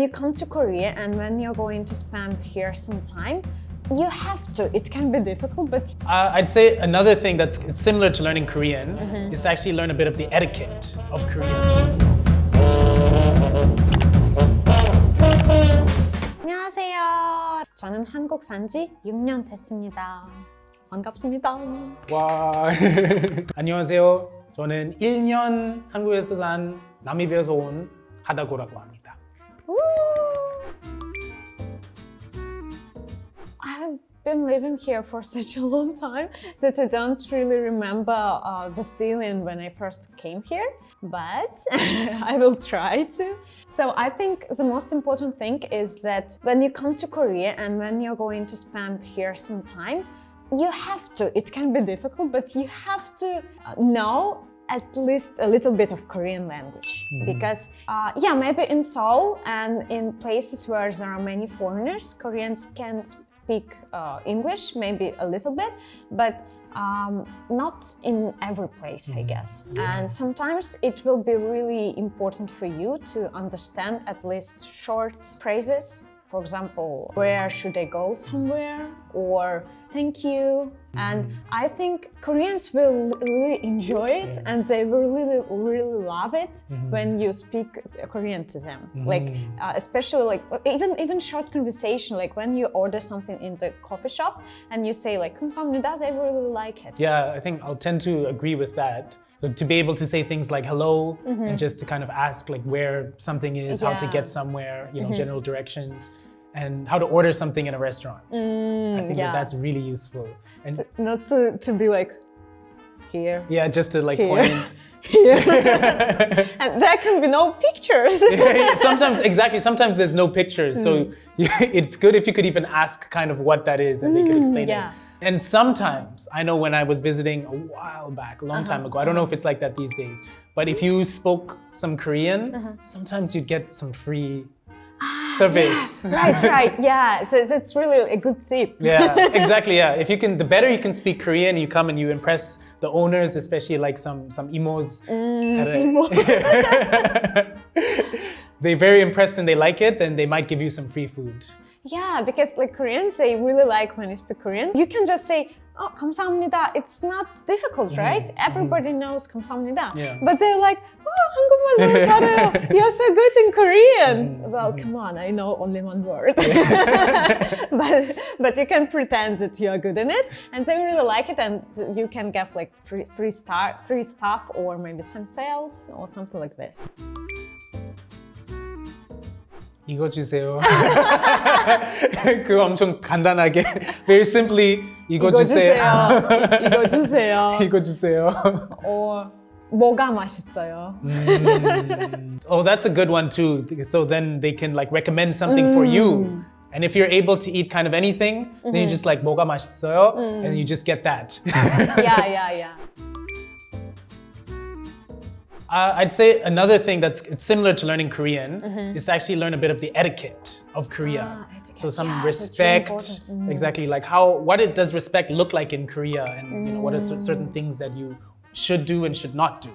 You come to Korea and when you're going to spend here some time, you have to. It can be difficult, but Uh, I'd say another thing that's it's similar to learning Korean is to actually learn a bit of the etiquette of Korean. 안녕하세요. 저는 한국 산지 6년 됐습니다. 반갑습니다. 와. 안녕하세요. 저는 1년 한국에서 산 나미비아에서 온 하다고라고 합니다. I've been living here for such a long time that I don't really remember uh, the feeling when I first came here, but I will try to. So I think the most important thing is that when you come to Korea and when you're going to spend here some time, you have to. It can be difficult, but you have to uh, know at least a little bit of Korean language. Because uh, yeah maybe in Seoul and in places where there are many foreigners Koreans can speak uh, English maybe a little bit but um, not in every place I guess. And sometimes it will be really important for you to understand at least short phrases. For example where should I go somewhere? Or thank you. And I think Koreans will really enjoy it and they will really, really love it mm -hmm. when you speak Korean to them. Mm -hmm. Like, uh, especially like even even short conversation, like when you order something in the coffee shop and you say like does they really like it. Yeah, I think I'll tend to agree with that. So to be able to say things like hello mm -hmm. and mm-hmm. just to kind of ask like where something is, yeah. how to get somewhere, you know, mm-hmm. general directions and how to order something in a restaurant. I think yeah. that that's really useful. And Not to, to be like here, yeah, just to like Here. point. here, and there can be no pictures. sometimes exactly sometimes there's no pictures so Hmm. it's good if you could even ask kind of what that is and they could explain Hmm, yeah. it and sometimes i know when i was visiting a while back a long time Uh-huh, ago i don't know if it's like that these days but if you spoke some korean Uh-huh. sometimes you'd get some free Service right, right, yeah. So it's really a good tip. yeah exactly yeah if you can the better you can speak korean you come and you impress the owners especially like some some emos mm, at a- they're very impressed and they like it then they might give you some free food Yeah, because like Koreans, they really like when you speak Korean. You can just say, "Oh, 감사합니다." It's not difficult, right? Everybody knows 감사합니다. Yeah. But they're like, "Oh, 한국말 너무 잘해요. You're so good in Korean." Well, come on, I know only one word. but but you can pretend that you are good in it, and they really like it, and you can get like free free star free stuff or maybe some sales or something like this. 이거 주세요. 그거 엄청 간단하게 very simply 이거, 이거 주세요. 주세요. 이거 주세요. 이거 주세요. or 뭐가 맛있어요. oh, that's a good one too. So then they can like recommend something for you. And if you're able to eat kind of anything, then you just like 뭐가 맛있어요, and you just get that. yeah, yeah, yeah. Uh, I'd say another thing that's it's similar to learning Korean is to actually learn a bit of the etiquette of Korea. Mm-hmm. Ah, etiquette. So some really respect. Mm. exactly like how what it does respect look like in Korea, and you know what are certain Mm. things that you should do and should not do.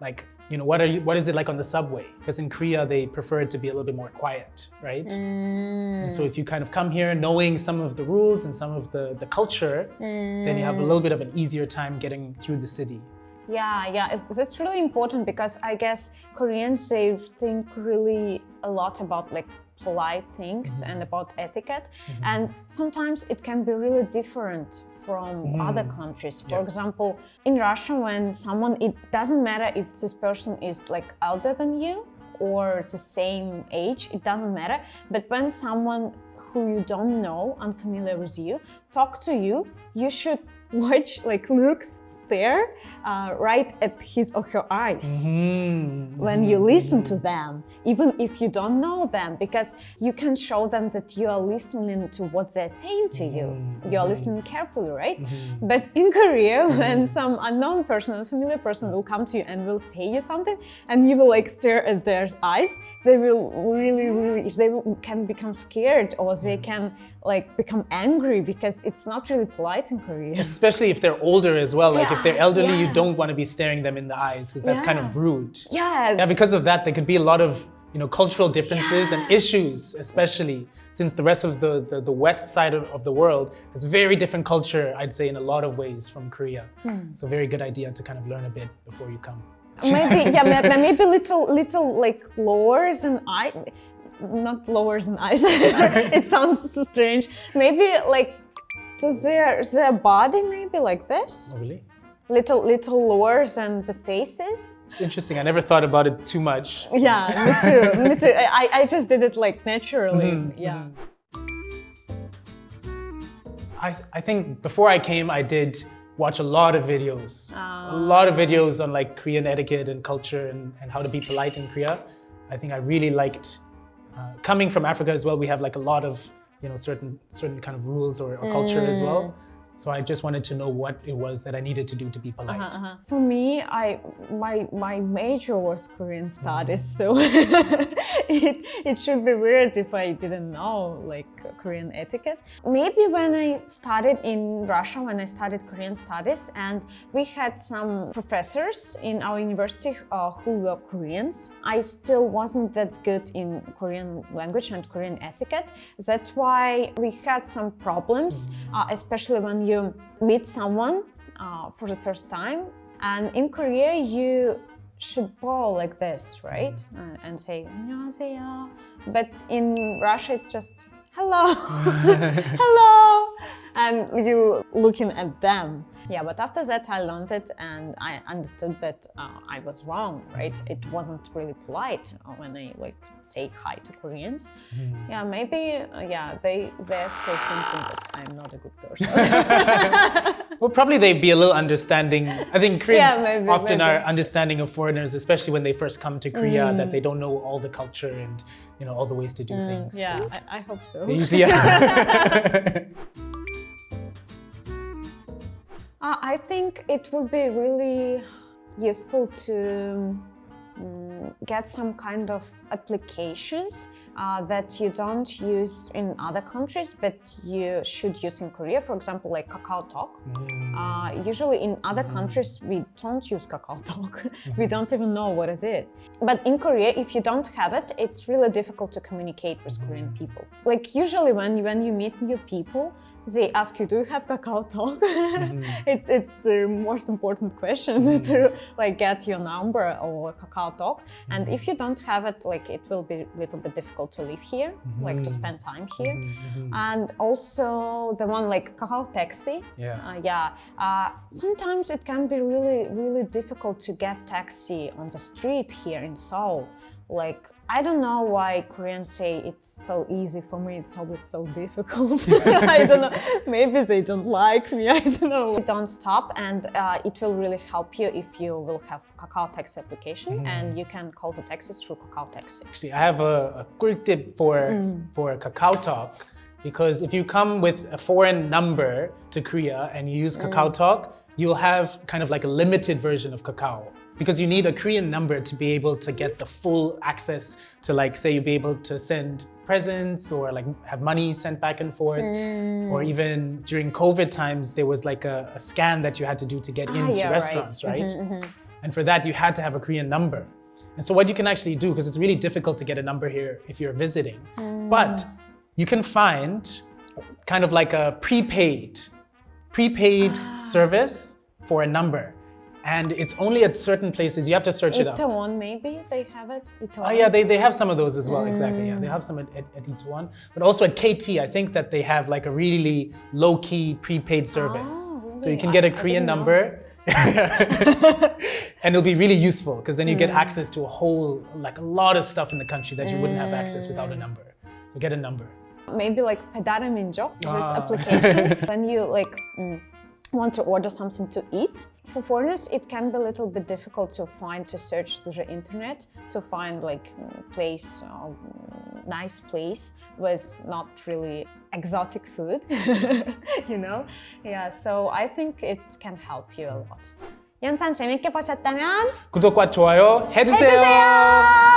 Like you know what are you what is it like on the subway? Because in Korea they prefer it to be a little bit more quiet, right? Mm. And so if you kind of come here knowing some of the rules and some of the the culture, then you have a little bit of an easier time getting through the city. Yeah, yeah, it's, it's really important because I guess Koreans they think really a lot about like polite things mm-hmm. and about etiquette, mm-hmm. and sometimes it can be really different from mm-hmm. other countries. For example, in Russia, when someone it doesn't matter if this person is like older than you or the same age, it doesn't matter. But when someone who you don't know, unfamiliar with you, talk to you, you should watch, like look, stare uh, right at his or her eyes. Mm-hmm. When you mm-hmm. listen to them, even if you don't know them, because you can show them that you are listening to what they're saying to you. Mm-hmm. You are listening carefully, right? But in Korea, when some unknown person, unfamiliar person will come to you and will say you something, and you will like stare at their eyes, they will really, really, they will, can become scared or they can like become angry because it's not really polite in Korea. especially if they're older as well. Like if they're Yeah, elderly, you don't want to be staring them in the eyes because that's kind of rude. Yes. Yeah, because of that, there could be a lot of you know, cultural differences and issues, especially since the rest of the, the, the west side of, of the world has very different culture, I'd say, in a lot of ways from Korea. Hmm. So very good idea to kind of learn a bit before you come. maybe yeah ma- ma- maybe little little like lowers and I not lowers and eyes it sounds so strange maybe like to their their body maybe like this Oh, really? little little lowers and the faces It's interesting. I never thought about it too much. yeah me too me too I, I just did it like naturally mm-hmm, yeah mm-hmm. I, I think before I came, I did watch a lot of videos. A ah. lot of videos on like Korean etiquette and culture and, and how to be polite in Korea. I think I really liked uh, coming from Africa as well. We have like a lot of you know certain certain kind of rules or, or culture as well. Mm. So I just wanted to know what it was that I needed to do to be polite. Uh-huh. For me, I my my major was Korean studies, so it it should be weird if I didn't know like Korean etiquette. Maybe when I studied in Russia, when I studied Korean studies, and we had some professors in our university uh, who were Koreans, I still wasn't that good in Korean language and Korean etiquette. That's why we had some problems, uh, especially when you meet someone uh, for the first time. And in Korea, you should bow like this, right? Uh, and say 안녕하세요. But in Russia, it's just hello, hello, and you looking at them. Yeah, but after that, I learned it and I understood that uh, I was wrong, right? It wasn't really polite when I like say hi to Koreans. Yeah, maybe uh, yeah, they they're still thinking that I'm not a good person. Well, probably they'd be a little understanding. I think Koreans Yeah, maybe, often maybe. are understanding of foreigners, especially when they first come to Korea, that they don't know all the culture and you know all the ways to do things. yeah, I, I hope so. Usually, yeah. Uh, I think it would be really useful to mm, get some kind of applications uh, that you don't use in other countries, but you should use in Korea. For example, like Kakao Talk. Uh, usually in other countries, we don't use Kakao Talk. we don't even know what it is. But in Korea, if you don't have it, it's really difficult to communicate with Korean people. Like usually when when you meet new people, they ask you, "Do you have Kakao Talk?" Mm-hmm. it, it's the most important question to mm-hmm. like get your number or Kakao Talk. And mm-hmm. if you don't have it, like it will be a little bit difficult to live here, like to spend time here. And also the one like Kakao Taxi. Yeah. Uh, yeah. Uh, sometimes it can be really, really difficult to get taxi on the street here in Seoul. Like I don't know why Koreans say it's so easy. For me, it's always so difficult. I don't know. Maybe they don't like me. I don't know. Don't stop, and uh, it will really help you if you will have Kakao Taxi application, mm-hmm. and you can call the taxi through Kakao Taxi. Actually, I have a, a quick tip for mm. for Kakao Talk because if you come with a foreign number to Korea and you use Kakao mm. Talk, you'll have kind of like a limited version of Kakao because you need a Korean number to be able to get the full access to like say you be able to send presents or like have money sent back and forth. Mm. Or even during covid times there was like a, a scan that you had to do to get ah, into yeah, right. Mm-hmm, restaurants right and for that you had to have a korean number. And so what you can actually do because it's really difficult to get a number here if you're visiting mm. but you can find kind of like a prepaid prepaid ah. service for a number and it's only at certain places you have to search it up Itaewon, maybe they have it. Itaewon. Oh yeah, they, they have some of those as well. Exactly. Yeah, they have some at, at, at one, but also at KT, I think that they have like a really low key prepaid service, Oh, really? so you can get a I- I Korean know. number. and it'll be really useful because then you get access to a whole like a lot of stuff in the country that you wouldn't have access without a number. So get a number. maybe like Pedare Minjok, this Ah. application. when you like mm, want to order something to eat, for foreigners it can be a little bit difficult to find to search through the internet to find like mm, place, uh, nice place with not really exotic food, you know? Yeah, so I think it can help you a lot. 연산 재밌게 보셨다면 구독과 좋아요 해주세요. 해주세요.